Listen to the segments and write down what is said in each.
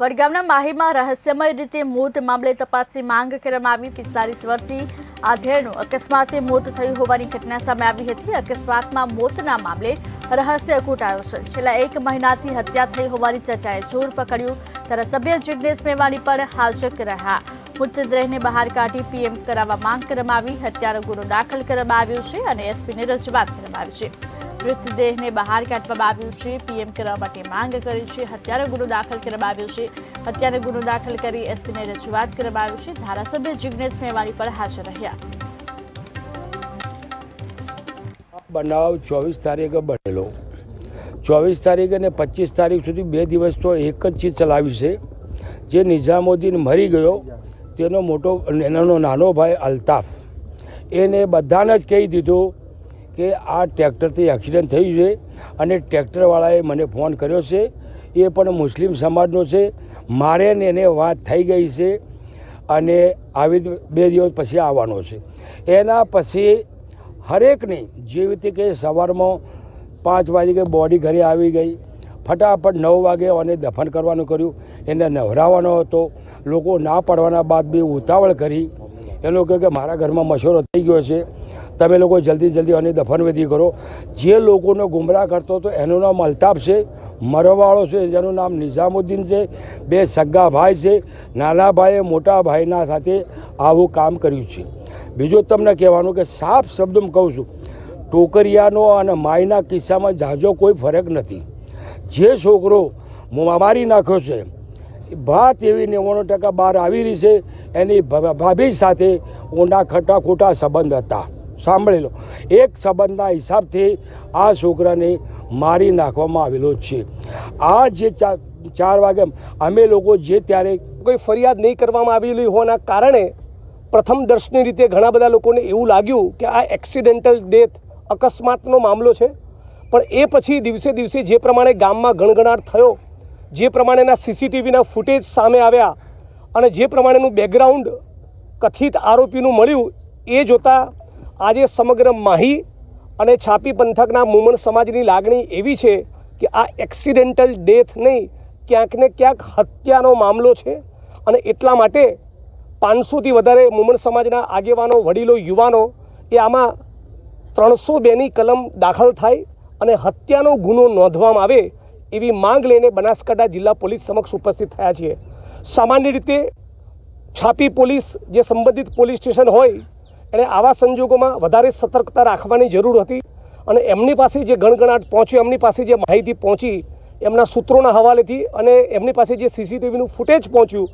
વડગામના માહીમાં રહસ્યમય રીતે મોત મામલે તપાસની માંગ કરવામાં આવી. પિસ્તાલીસ વર્ષથી આધેડનું અકસ્માતે મોત થયું હોવાની ઘટના સામે આવી હતી. અકસ્માતમાં મોતના મામલે રહસ્ય કૂટાયો છે. છેલ્લા એક મહિનાથી હત્યા થઈ હોવાની ચર્ચાએ જોર પકડ્યું. ધારાસભ્ય જિગ્નેશ મેવાણી પણ હાજર રહ્યા. મૃતદેહને બહાર કાઢી પીએમ કરાવવા માંગ કરવામાં આવી. હત્યાનો ગુનો દાખલ કરવામાં આવ્યો છે અને એસપીને રજૂઆત કરવામાં આવી છે. મૃતદેહને બહાર કાઢવામાં આવ્યું છે. પીએમ કરવા માટે માંગ કરી છે. હત્યાનો ગુનો દાખલ કરવામાં આવ્યો છે. હત્યાનો ગુનો દાખલ કરી એસપીને રજૂઆત કરવામાં આવી છે. ધારાસભ્ય જિગ્નેશ મેવાણી પણ હાજર રહ્યા. બનાવ ચોવીસ તારીખે બનેલો. ચોવીસ તારીખ અને પચીસ તારીખ સુધી બે દિવસ તો એક જ ચીજ ચલાવી છે. જે નિઝામુદ્દીન મરી ગયો તેનો મોટો એનો નાનો ભાઈ અલ્તાફ. એને બધાને જ કહી દીધું કે આ ટ્રેક્ટરથી એક્સિડન્ટ થયું છે અને ટ્રેક્ટરવાળાએ મને ફોન કર્યો છે. એ પણ મુસ્લિમ સમાજનો છે. મારે ને એને વાત થઈ ગઈ છે અને આવી બે દિવસ પછી આવવાનો છે. એના પછી હરેકની જેવી રીતે કે સવારમાં પાંચ વાગે બોડી ઘરે આવી ગઈ ફટાફટ નવ વાગે અને દફન કરવાનું કર્યું. એને નવરાવવાનો હતો. લોકો ના પાડવાના બાદ બી ઉતાવળ કરી. એનો લોકો કે મારા ઘરમાં મશોરો થઈ ગયો છે. તમે લોકો જલ્દી જલ્દી અને દફનવિધિ કરો. જે લોકોનો ગુમરાહ કરતો હતો એનું નામ અલ્તાફ છે, મરવાળો છે, જેનું નામ નિઝામુદ્દીન છે, બે સગ્ગા ભાઈ છે. નાના ભાઈએ મોટા ભાઈના સાથે આવું કામ કર્યું છે. બીજું તમને કહેવાનું કે સાફ શબ્દમાં કહું છું, ટોકરિયાનો અને માયના કિસ્સામાં જાજો કોઈ ફરક નથી. જે છોકરો મારી નાખ્યો છે ભાત એવી નેવાણું ટકા બહાર આવી રહી છે, એની ભાભી સાથે ઊંડા ખટા ખોટા સંબંધ હતા. સાંભળી લો, એક સંબંધના હિસાબથી આ છોકરાને મારી નાખવામાં આવેલો છે. આ જે ચાર વાગે અમે લોકો જે ત્યારે કોઈ ફરિયાદ નહીં કરવામાં આવેલી હોવાના કારણે પ્રથમ દર્શની રીતે ઘણા બધા લોકોને એવું લાગ્યું કે આ એક્સિડેન્ટલ ડેથ અકસ્માતનો મામલો છે? પણ એ પછી દિવસે દિવસે જે પ્રમાણે ગામમાં ગણગણાટ થયો, જે પ્રમાણેના સીસીટીવીના ફૂટેજ સામે આવ્યા અને જે પ્રમાણેનું બેકગ્રાઉન્ડ કથિત આરોપીનું મળ્યું, એ જોતાં આજે સમગ્ર માહી અને છાપી પંથકના મુમણ સમાજની લાગણી એવી છે કે આ એક્સિડેન્ટલ ડેથ નહીં, ક્યાંક ને ક્યાંક હત્યાનો મામલો છે અને એટલા માટે પાંચસોથી વધારે મુમણ સમાજના આગેવાનો, વડીલો, યુવાનો એ આમાં ત્રણસો બેની કલમ દાખલ થાય અને હત્યાનો ગુનો નોંધવામાં આવે એવી માંગ લઈને બનાસકાંઠા જિલ્લા પોલીસ સમક્ષ ઉપસ્થિત થયા છીએ. સામાન્ય રીતે છાપી પોલીસ જે સંબંધિત પોલીસ સ્ટેશન હોય, એને આવા સંજોગોમાં વધારે સતર્કતા રાખવાની જરૂર હતી અને એમની પાસે જે ગણગણાટ પહોંચ્યો, એમની પાસે જે માહિતી પહોંચી, એમના સૂત્રોના હવાલેથી અને એમની પાસે જે સીસીટીવીનું ફૂટેજ પહોંચ્યું,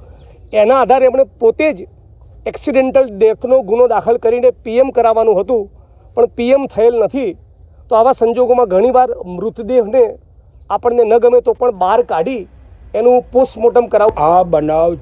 એના આધારે એમણે પોતે જ એક્સિડેન્ટલ ડેથનો ગુનો દાખલ કરીને પીએમ કરાવવાનું હતું. પણ પીએમ થયેલ નથી. તો આવા સંજોગોમાં ઘણીવાર મૃતદેહને આપણને ન ગમે તો પણ બહાર કાઢી એનું પોસ્ટમોર્ટમ કરાવ આ બનાવ